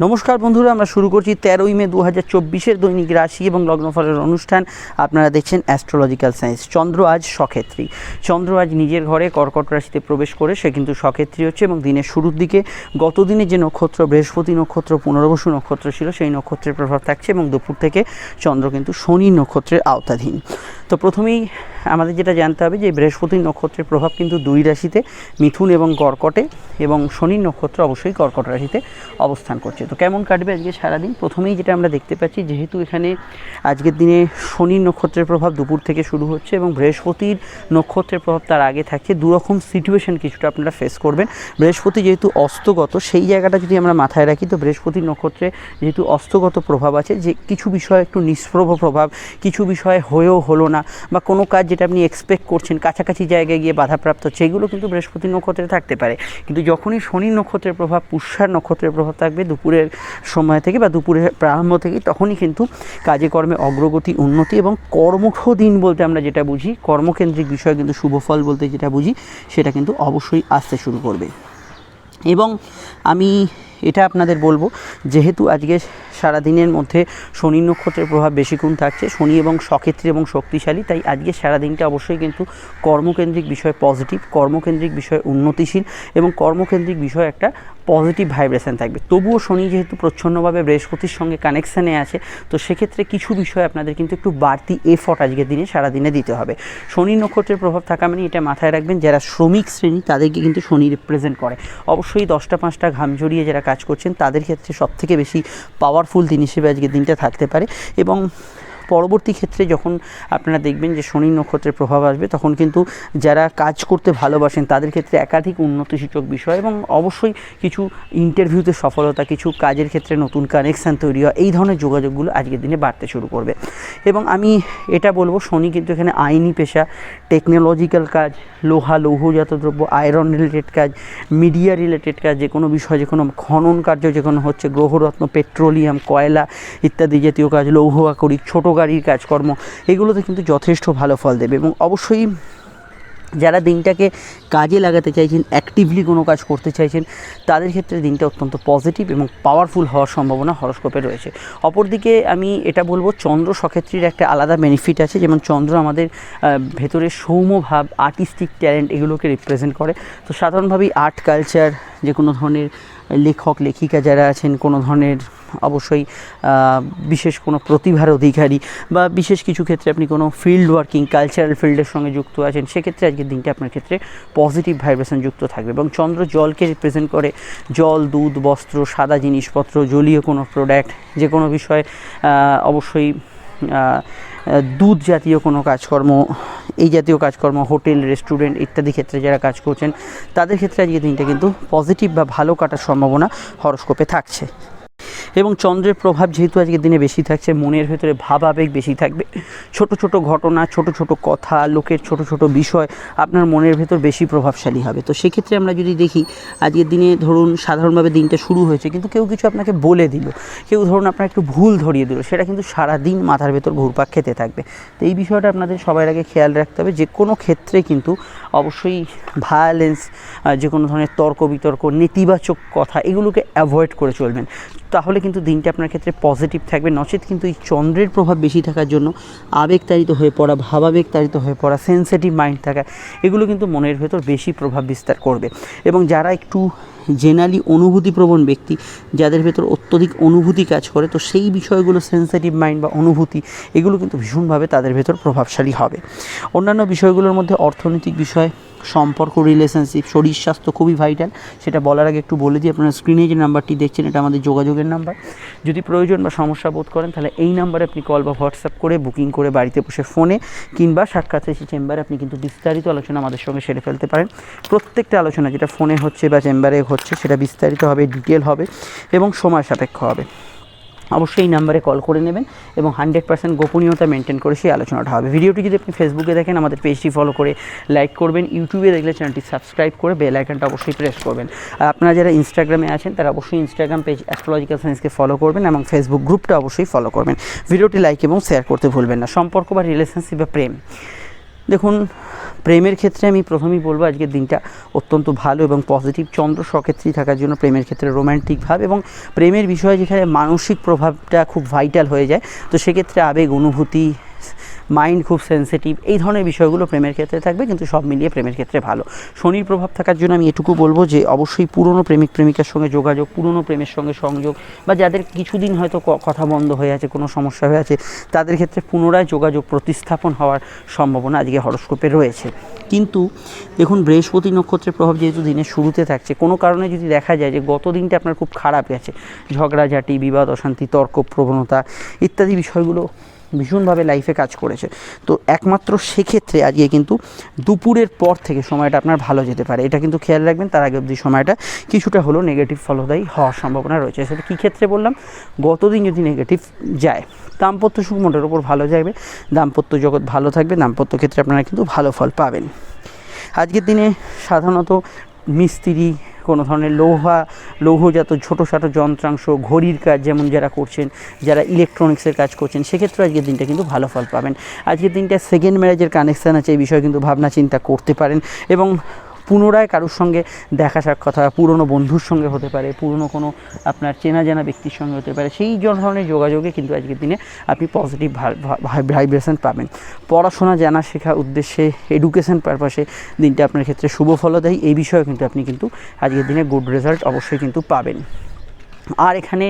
নমস্কার বন্ধুরা, আমরা শুরু করছি তেরোই মে দু হাজার চব্বিশের দৈনিক রাশি এবং লগ্নফলের অনুষ্ঠান। আপনারা দেখছেন অ্যাস্ট্রোলজিক্যাল সায়েন্স চন্দ্র আজ সক্ষেত্রী। চন্দ্র আজ নিজের ঘরে কর্কট রাশিতে প্রবেশ করে, সে কিন্তু সক্ষেত্রী হচ্ছে এবং দিনের শুরুর দিকে গতদিনে যে নক্ষত্র, বৃহস্পতি নক্ষত্র, পুনর্বসু নক্ষত্র ছিল, সেই নক্ষত্রের প্রভাব থাকছে এবং দুপুর থেকে চন্দ্র কিন্তু শনি নক্ষত্রের আওতাধীন। তো প্রথমেই আমাদের যেটা জানতে হবে যে বৃহস্পতি নক্ষত্রের প্রভাব কিন্তু দুই রাশিতে, মিথুন এবং কর্কটে এবং শনি নক্ষত্র অবশ্যই কর্কট রাশিতে অবস্থান করছে। তো কেমন কাটবে আজকে সারাদিন? প্রথমেই যেটা আমরা দেখতে পাচ্ছি, যেহেতু এখানে আজকের দিনে শনি নক্ষত্রের প্রভাব দুপুর থেকে শুরু হচ্ছে এবং বৃহস্পতির নক্ষত্রের প্রভাব তার আগে থাকছে, দুরকম সিচুয়েশন কিছুটা আপনারা ফেস করবেন। বৃহস্পতি যেহেতু অস্তগত, সেই জায়গাটা যদি আমরা মাথায় রাখি, তো বৃহস্পতির নক্ষত্রে যেহেতু অস্তগত প্রভাব আছে, যে কিছু বিষয় একটু নিষ্প্রভ প্রভাব, কিছু বিষয় হয়েও হলো না বা কোনো কাজ যেটা আপনি এক্সপেক্ট করছেন, কাছাকাছি জায়গায় গিয়ে বাধাপ্রাপ্ত হচ্ছে এগুলো কিন্তু বৃহস্পতি নক্ষত্রে থাকতে পারে। কিন্তু যখনই শনি নক্ষত্রের প্রভাব পুষ্যার নক্ষত্রের প্রভাব থাকবে দুপুরের সময় থেকে বা দুপুরের প্রারম্ভ থেকে, তখনই কিন্তু কাজে কর্মে অগ্রগতি, উন্নতি এবং কর্মঠ দিন বলতে আমরা যেটা বুঝি, কর্মকেন্দ্রিক বিষয় কিন্তু শুভ ফল বলতে যেটা বুঝি, সেটা কিন্তু অবশ্যই আসতে শুরু করবে। এবং আমি এটা আপনাদের বলব, যেহেতু আজকে সারাদিনের মধ্যে শনি নক্ষত্রের প্রভাব বেশিক্ষণ থাকছে, শনি এবং সক্ষেত্রী এবং শক্তিশালী, তাই আজকে সারাদিনটা অবশ্যই কিন্তু কর্মকেন্দ্রিক বিষয় পজিটিভ কর্মকেন্দ্রিক বিষয় উন্নতিশীল এবং কর্মকেন্দ্রিক বিষয় একটা পজিটিভ ভাইব্রেশন থাকবে। তবুও শনি যেহেতু প্রচ্ছন্নভাবে বৃহস্পতির সঙ্গে কানেকশানে আছে, তো সেক্ষেত্রে কিছু বিষয় আপনাদের কিন্তু একটু বাড়তি এফর্ট আজকের দিনে সারাদিনে দিতে হবে। শনি নক্ষত্রের প্রভাব থাকা মানে এটা মাথায় রাখবেন, যারা শ্রমিক শ্রেণি তাদেরকে কিন্তু শনি রিপ্রেজেন্ট করে। অবশ্যই দশটা পাঁচটা ঘাম জড়িয়ে যারা কাজ করছেন, তাদের ক্ষেত্রে সবথেকে বেশি পাওয়ারফুল দিন হিসেবে আজকের দিনটা থাকতে পারে। এবং পরবর্তী ক্ষেত্রে যখন আপনারা দেখবেন যে শনি নক্ষত্রের প্রভাব আসবে, তখন কিন্তু যারা কাজ করতে ভালোবাসেন, তাদের ক্ষেত্রে একাধিক উন্নতিসূচক বিষয় এবং অবশ্যই কিছু ইন্টারভিউতে সফলতা, কিছু কাজের ক্ষেত্রে নতুন কানেকশান তৈরি হয় এই ধরনের যোগাযোগগুলো আজকের দিনে বাড়তে শুরু করবে। এবং আমি এটা বলব, শনি কিন্তু এখানে আইনি পেশা টেকনোলজিক্যাল কাজ, লোহা, লৌহজাত দ্রব্য আয়রন রিলেটেড কাজ মিডিয়া রিলেটেড কাজ, যে কোনো বিষয়, যে কোনো খনন কার্য, যে কোনো হচ্ছে গ্রহরত্ন পেট্রোলিয়াম কয়লা ইত্যাদি জাতীয় কাজ, লৌহ আকরিক, ছোটো গাড়ির কাজকর্ম, এগুলোতে কিন্তু যথেষ্ট ভালো ফল দেবে এবং অবশ্যই যারা দিনটাকে কাজে লাগাতে চাইছেন অ্যাক্টিভলি কোনো কাজ করতে চাইছেন, তাদের ক্ষেত্রে দিনটা অত্যন্ত পজিটিভ এবং পাওয়ারফুল হওয়ার সম্ভাবনা হরস্কোপে রয়েছে। অপরদিকে আমি এটা বলব, চন্দ্র সক্ষেত্রীর একটা আলাদা বেনিফিট আছে, যেমন চন্দ্র আমাদের ভেতরে সৌম্যভাব আর্টিস্টিক ট্যালেন্ট এগুলোকে রিপ্রেজেন্ট করে। তো সাধারণভাবেই আর্ট কালচার যে কোনো ধরনের লেখক, লেখিকা যারা আছেন, কোনো ধরনের অবশ্যই বিশেষ কোনো প্রতিভার অধিকারী বা বিশেষ কিছু ক্ষেত্রে আপনি কোনো ফিল্ড ওয়ার্কিং কালচারাল ফিল্ডের সঙ্গে যুক্ত আছেন, সেক্ষেত্রে আজকের দিনটা আপনার ক্ষেত্রে পজিটিভ ভাইব্রেশন যুক্ত থাকবে এবং চন্দ্র জলকে রিপ্রেজেন্ট করে, জল, দুধ, বস্ত্র, সাদা জিনিসপত্র, জলীয় কোনো প্রোডাক্ট যে কোনো বিষয়ে অবশ্যই দুধ জাতীয় কোনো কাজকর্ম, এই জাতীয় কাজকর্ম, হোটেল, রেস্টুরেন্ট ইত্যাদি ক্ষেত্রে যারা কাজ করছেন, তাদের ক্ষেত্রে আজকে দিনটা কিন্তু পজিটিভ বা ভালো কাটার সম্ভাবনা হরস্কোপে থাকছে। এবং চন্দ্রের প্রভাব যেহেতু আজকের দিনে বেশি থাকছে, মনের ভেতরে ভাব আবেগ বেশি থাকবে। ছোট ছোট ঘটনা, ছোট ছোট কথা, লোকের ছোট ছোট বিষয় আপনার মনের ভেতর বেশি প্রভাবশালী হবে। তো সেক্ষেত্রে আমরা যদি দেখি, আজকের দিনে ধরুন সাধারণভাবে দিনটা শুরু হয়েছে, কিন্তু কেউ কিছু আপনাকে বলে দিল। কেউ ধরুন আপনার একটু ভুল ধরিয়ে দিল, সেটা কিন্তু সারাদিন মাথার ভেতর ঘুরপাক খেতে থাকবে। তো এই বিষয়টা আপনাদের সবার আগে খেয়াল রাখতে হবে, যে কোনো ক্ষেত্রে কিন্তু অবশ্যই ভায়োলেন্স যে কোনো ধরনের তর্ক বিতর্ক, নেতিবাচক কথা, এগুলোকে অ্যাভয়েড করে চলবেন। তাহলে কিন্তু দিনটা আপনার ক্ষেত্রে পজিটিভ থাকবে। নচেত কিন্তু এই চন্দ্রের প্রভাব বেশি থাকার জন্য আবেগতাড়িত হয়ে পড়া, ভাবাবেগতাড়িত হয়ে পড়া সেন্সিটিভ মাইন্ড থাকা, এগুলো কিন্তু মনের ভেতর বেশি প্রভাব বিস্তার করবে। এবং যারা একটু জেনারেলি অনুভূতিপ্রবণ ব্যক্তি, যাদের ভেতর অত্যধিক অনুভূতি কাজ করে, তো সেই বিষয়গুলো সেন্সিটিভ মাইন্ড বা অনুভূতি, এগুলো কিন্তু ভীষণভাবে তাদের ভেতর প্রভাবশালী হবে। অন্যান্য বিষয়গুলোর মধ্যে অর্থনৈতিক বিষয় সম্পর্ক রিলেশনশিপ শরীর স্বাস্থ্য খুবই ভাইটাল সেটা বলার আগে একটু বলে দিই, আপনারা স্ক্রিনে যে নাম্বারটি দেখছেন, এটা আমাদের যোগাযোগের নাম্বার। যদি প্রয়োজন বা সমস্যা বোধ করেন, তাহলে এই নাম্বারে আপনি কল বা হোয়াটসঅ্যাপ করে বুকিং করে বাড়িতে বসে ফোনে কিংবা সাক্ষাৎ এসে চেম্বারে আপনি কিন্তু বিস্তারিত আলোচনা আমাদের সঙ্গে সেরে ফেলতে পারেন। প্রত্যেকটা আলোচনা যেটা ফোনে হচ্ছে বা চেম্বারে হচ্ছে, সেটা বিস্তারিত হবে ডিটেল হবে এবং সময় সাপেক্ষ হবে। অবশ্যই এই নাম্বারে কল করে নেবেন এবং হান্ড্রেড পার্সেন্ট গোপনীয়তা মেনটেন করে সেই আলোচনাটা হবে। ভিডিওটি যদি আপনি ফেসবুকে দেখেন, আমাদের পেজটি ফলো করে লাইক করবেন ইউটিউবে দেখলে চ্যানেলটি সাবস্ক্রাইব করে বেল আইকনটা অবশ্যই প্রেস করবেন। আর আপনারা যারা ইনস্টাগ্রামে আছেন, তারা অবশ্যই ইনস্টাগ্রাম পেজ অ্যাস্ট্রোলজিক্যাল সায়েন্সকে ফলো করবেন এবং ফেসবুক গ্রুপটা অবশ্যই ফলো করবেন। ভিডিওটি লাইক এবং শেয়ার করতে ভুলবেন না। সম্পর্ক বা রিলেশনশিপ বা প্রেম। দেখুন, প্রেমের ক্ষেত্রে আমি প্রথমেই বলব আজকের দিনটা অত্যন্ত ভালো এবং পজিটিভ। চন্দ্র সক্ষেত্রেই থাকার জন্য প্রেমের ক্ষেত্রে রোম্যান্টিক ভাব এবং প্রেমের বিষয়ে যেখানে মানসিক প্রভাবটা খুব ভাইটাল হয়ে যায়। তো সেক্ষেত্রে আবেগ, অনুভূতি মাইন্ড খুব সেন্সিটিভ, এই ধরনের বিষয়গুলো প্রেমের ক্ষেত্রে থাকবে, কিন্তু সব মিলিয়ে প্রেমের ক্ষেত্রে ভালো। শনির প্রভাব থাকার জন্য আমি এটুকু বলব যে, অবশ্যই পুরনো প্রেমিক, প্রেমিকার সঙ্গে যোগাযোগ, পুরনো প্রেমের সঙ্গে সংযোগ, বা যাদের কিছুদিন হয়তো কথা বন্ধ হয়ে আছে, কোনো সমস্যা হয়ে আছে, তাদের ক্ষেত্রে পুনরায় যোগাযোগ প্রতিস্থাপন হওয়ার সম্ভাবনা আজকে হরস্কোপে রয়েছে। কিন্তু দেখুন, বৃহস্পতি নক্ষত্রের প্রভাব যেহেতু দিনের শুরুতে থাকছে, কোনো কারণে যদি দেখা যায় যে, গত দিনটা আপনার খুব খারাপ গেছে, ঝগড়াঝাটি, বিবাদ, অশান্তি, তর্ক, প্রবণতা ইত্যাদি বিষয়গুলো ভীষণভাবে লাইফে কাজ করেছে। তো একমাত্র সেক্ষেত্রে আজকে কিন্তু দুপুরের পর থেকে সময়টা আপনার ভালো যেতে পারে। এটা কিন্তু খেয়াল রাখবেন, তার আগে অবধি সময়টা কিছুটা হলেও নেগেটিভ ফলদায়ী হওয়ার সম্ভাবনা রয়েছে। সেটা কী ক্ষেত্রে বললাম? গতদিন যদি নেগেটিভ যায়, দাম্পত্য সুখ মোটের ওপর ভালো যাবে, দাম্পত্য জগৎ ভালো থাকবে, দাম্পত্য ক্ষেত্রে আপনারা কিন্তু ভালো ফল পাবেন। আজকের দিনে সাধারণত মিস্ত্রি, কোনো ধরনের লোহা, লৌহজাত ছোটো ছোটো যন্ত্রাংশ, ঘড়ির কাজ যেমন যারা করছেন, যারা ইলেকট্রনিক্সের কাজ করছেন সেক্ষেত্রে আজকের দিনটা কিন্তু ভালো ফল পাবেন। আজকের দিনটা সেকেন্ড ম্যারেজের কানেকশান আছে, এই বিষয়ে কিন্তু ভাবনা চিন্তা করতে পারেন এবং পুনরায় কারোর সঙ্গে দেখা সাক্ষাৎ হয়, পুরনো বন্ধুর সঙ্গে হতে পারে, পুরনো কোনো আপনার চেনা জানা ব্যক্তির সঙ্গে হতে পারে, সেই ধরনের যোগাযোগে কিন্তু আজকের দিনে আপনি পজিটিভ ভাইব্রেশন পাবেন। পড়াশোনা, জানা শেখা উদ্দেশ্যে এডুকেশন পারপাসে দিনটা আপনার ক্ষেত্রে শুভ ফলদায়ী, এই বিষয়ে কিন্তু আপনি কিন্তু আজকের দিনে গুড রেজাল্ট অবশ্যই কিন্তু পাবেন। আর এখানে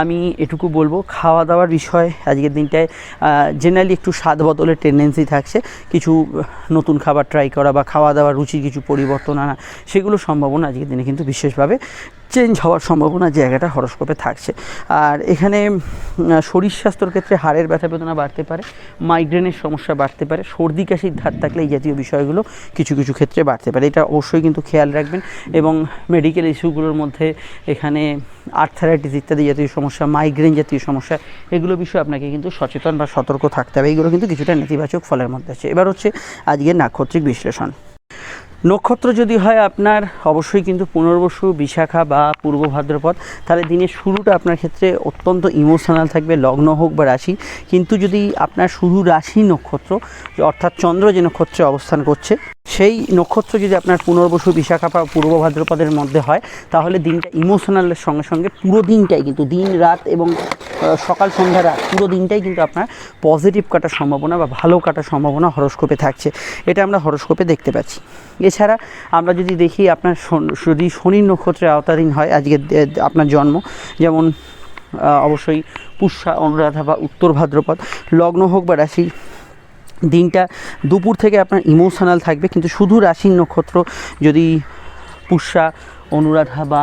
আমি এটুকু বলব খাওয়া দাওয়ার বিষয় আজকের দিনটায় জেনারেলি একটু স্বাদ বদলের টেন্ডেন্সি থাকছে। কিছু নতুন খাবার ট্রাই করা বা খাওয়া দাওয়ার রুচির কিছু পরিবর্তন আনা, সেগুলো সম্ভাবনা আজকের দিনে কিন্তু বিশেষভাবে। চেঞ্জ হওয়ার সম্ভাবনা জায়গাটা হরস্কোপে থাকছে। আর এখানে শরীর স্বাস্থ্যর ক্ষেত্রে হাড়ের ব্যথা বেদনা বাড়তে পারে মাইগ্রেনের সমস্যা বাড়তে পারে, সর্দি কাশির ধার থাকলে এই জাতীয় বিষয়গুলো কিছু কিছু ক্ষেত্রে বাড়তে পারে। এটা অবশ্যই কিন্তু খেয়াল রাখবেন। এবং মেডিকেল ইস্যুগুলোর মধ্যে এখানে আর্থারাইটিস ইত্যাদি জাতীয় সমস্যা মাইগ্রেন জাতীয় সমস্যা, এগুলো বিষয়ে আপনাকে কিন্তু সচেতন বা সতর্ক থাকতে হবে। এইগুলো কিন্তু কিছুটা নেতিবাচক ফলের মধ্যে আছে। এবার হচ্ছে আজকের নাক্ষত্রিক বিশ্লেষণ। নক্ষত্র যদি হয় আপনার, অবশ্যই কিন্তু পুনর্বসু, বিশাখা বা পূর্ব ভাদ্রপদ। তাহলে দিনের শুরুটা আপনার ক্ষেত্রে অত্যন্ত ইমোশনাল থাকবে, লগ্ন হোক বা রাশি। কিন্তু যদি আপনার শুরু রাশি নক্ষত্র, অর্থাৎ চন্দ্র যে নক্ষত্রে অবস্থান করছে সেই নক্ষত্র যদি আপনার পুনর্বসু বিশাখা বা পূর্ব ভাদ্রপদের মধ্যে হয়, তাহলে দিনটা ইমোশনালের সঙ্গে সঙ্গে পুরো দিনটাই কিন্তু দিন, রাত এবং সকাল, সন্ধ্যা, রাত পুরো দিনটাই কিন্তু আপনার পজিটিভ কাটার সম্ভাবনা বা ভালো কাটার সম্ভাবনা হরস্কোপে থাকছে। এটা আমরা হরস্কোপে দেখতে পাচ্ছি। এছাড়া আমরা যদি দেখি আপনার যদি শনি নক্ষত্রের আওতাধীন হয়, আজকে আপনার জন্ম, যেমন অবশ্যই পুষ্যা, অনুরাধা বা উত্তর ভাদ্রপদ, লগ্ন হোক বা রাশি দিনটা দুপুর থেকে আপনার ইমোশনাল থাকবে। কিন্তু শুধু রাশির নক্ষত্র যদি পুষ্যা অনুরাধা বা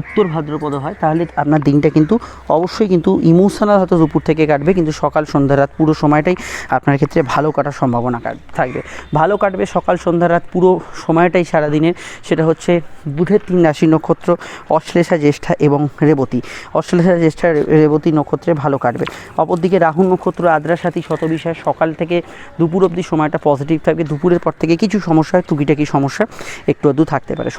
উত্তর ভাদ্রপদ হয়, তাহলে আপনার দিনটা কিন্তু অবশ্যই কিন্তু ইমোশনাল হয়তো দুপুর থেকে কাটবে, কিন্তু সকাল, সন্ধ্যা, রাত পুরো সময়টাই আপনার ক্ষেত্রে ভালো কাটার সম্ভাবনা থাকবে। ভালো কাটবে সকাল, সন্ধ্যা, রাত পুরো সময়টাই সারাদিনের, সেটা হচ্ছে বুধের তিন রাশি নক্ষত্র, অশ্লেষা, জ্যেষ্ঠা এবং রেবতী। অশ্লেষা, জ্যেষ্ঠা রেবতী নক্ষত্রে ভালো কাটবে। অপরদিকে রাহু নক্ষত্র আদ্রা সাথী শতবিশায় সকাল থেকে দুপুর অবধি সময়টা পজিটিভ থাকবে, দুপুরের পর থেকে কিছু সমস্যা টুকিটাকি সমস্যা একটু আধটু থাকতে পারে।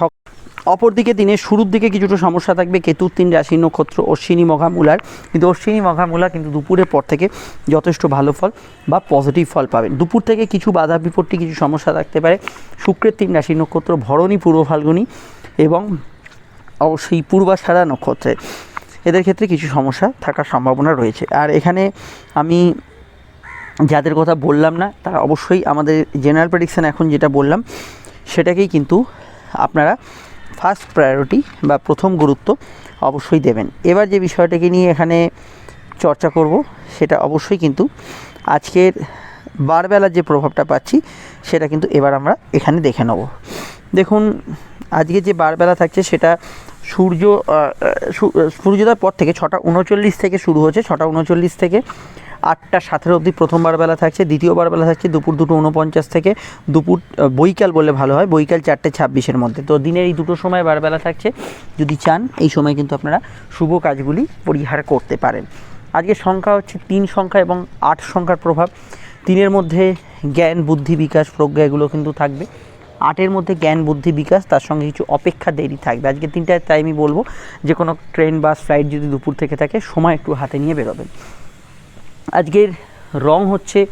অপরদিকে দিনের শুরুর দিকে কিছুটা সমস্যা থাকবে কেতুর তিন রাশি, নক্ষত্র অশ্বিনী মঘা মূলার কিন্তু অশ্বিনী মঘা মূলা কিন্তু দুপুরের পর থেকে যথেষ্ট ভালো ফল বা পজিটিভ ফল পাবেন। দুপুর থেকে কিছু বাধা বিপত্তি, কিছু সমস্যা থাকতে পারে। শুক্রের তিন রাশি, নক্ষত্র, ভরণী, পূর্ব ফাল্গুনী এবং অবশ্যই পূর্বাষাঢ়া নক্ষত্রে। এদের ক্ষেত্রে কিছু সমস্যা থাকার সম্ভাবনা রয়েছে। আর এখানে আমি যাদের কথা বললাম না, তারা অবশ্যই আমাদের জেনারেল প্রেডিকশান এখন যেটা বললাম, সেটাকেই কিন্তু আপনারা ফার্স্ট প্রায়োরিটি বা প্রথম গুরুত্ব অবশ্যই দেবেন। এবার যে বিষয়টাকে নিয়ে এখানে চর্চা করব, সেটা অবশ্যই কিন্তু আজকের বারবেলার যে প্রভাবটা পাচ্ছি, সেটা কিন্তু এবার আমরা এখানে দেখে নেব। দেখুন, আজকে যে বারবেলা থাকছে, সেটা সূর্য সূর্যোদয়ের পর থেকে ছটা উনচল্লিশ থেকে শুরু হচ্ছে ছটা উনচল্লিশ থেকে আটটা সাতের অবধি প্রথমবার বেলা থাকছে, দ্বিতীয়বার বেলা থাকছে দুপুর দুটো উনপঞ্চাশ থেকে। দুপুর বৈকাল বললে ভালো হয়, বৈকাল চারটে ছাব্বিশের মধ্যে। তো দিনের এই দুটো সময় বারবেলা থাকছে, যদি চান, এই সময় কিন্তু আপনারা শুভ কাজগুলি পরিহার করতে পারেন। আজকের সংখ্যা হচ্ছে তিন সংখ্যা এবং আট সংখ্যার প্রভাব। তিনের মধ্যে জ্ঞান, বুদ্ধি, বিকাশ প্রজ্ঞা এগুলো কিন্তু থাকবে। আটের মধ্যে জ্ঞান, বুদ্ধি, বিকাশ, তার সঙ্গে কিছু অপেক্ষা দেরি থাকবে। আজকে তিনটায় তাই আমি বলব, যে কোনো ট্রেন, বাস, ফ্লাইট যদি দুপুর থেকে থাকে, সময় একটু হাতে নিয়ে বেরোবেন। আজকের রং হচ্ছে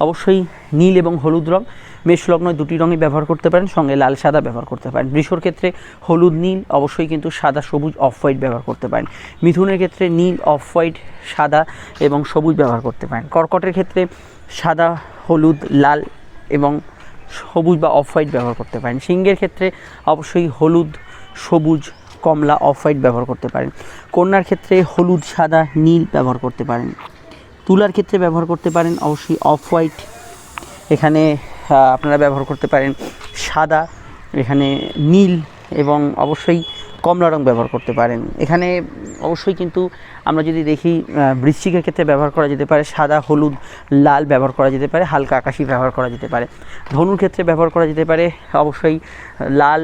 অবশ্যই নীল এবং হলুদ রং। মেষলগ্ন দুটি রঙই ব্যবহার করতে পারেন, সঙ্গে লাল, সাদা ব্যবহার করতে পারেন। বৃষর ক্ষেত্রে হলুদ, নীল, অবশ্যই কিন্তু সাদা, সবুজ অফ হোয়াইট ব্যবহার করতে পারেন। মিথুনের ক্ষেত্রে নীল অফ হোয়াইট সাদা এবং সবুজ ব্যবহার করতে পারেন। কর্কটের ক্ষেত্রে সাদা, হলুদ, লাল এবং সবুজ বা অফ হোয়াইট ব্যবহার করতে পারেন। সিংহের ক্ষেত্রে অবশ্যই হলুদ, সবুজ, কমলা অফ হোয়াইট ব্যবহার করতে পারেন। কন্যার ক্ষেত্রে হলুদ, সাদা, নীল ব্যবহার করতে পারেন। তুলার ক্ষেত্রে ব্যবহার করতে পারেন, অবশ্যই অফ হোয়াইট এখানে আপনারা ব্যবহার করতে পারেন সাদা, এখানে নীল এবং অবশ্যই কমলা রং ব্যবহার করতে পারেন। এখানে অবশ্যই কিন্তু আমরা যদি দেখি বৃশ্চিকের ক্ষেত্রে ব্যবহার করা যেতে পারে সাদা, হলুদ, লাল ব্যবহার করা যেতে পারে, হালকা আকাশি ব্যবহার করা যেতে পারে। ধনুর ক্ষেত্রে ব্যবহার করা যেতে পারে, অবশ্যই লাল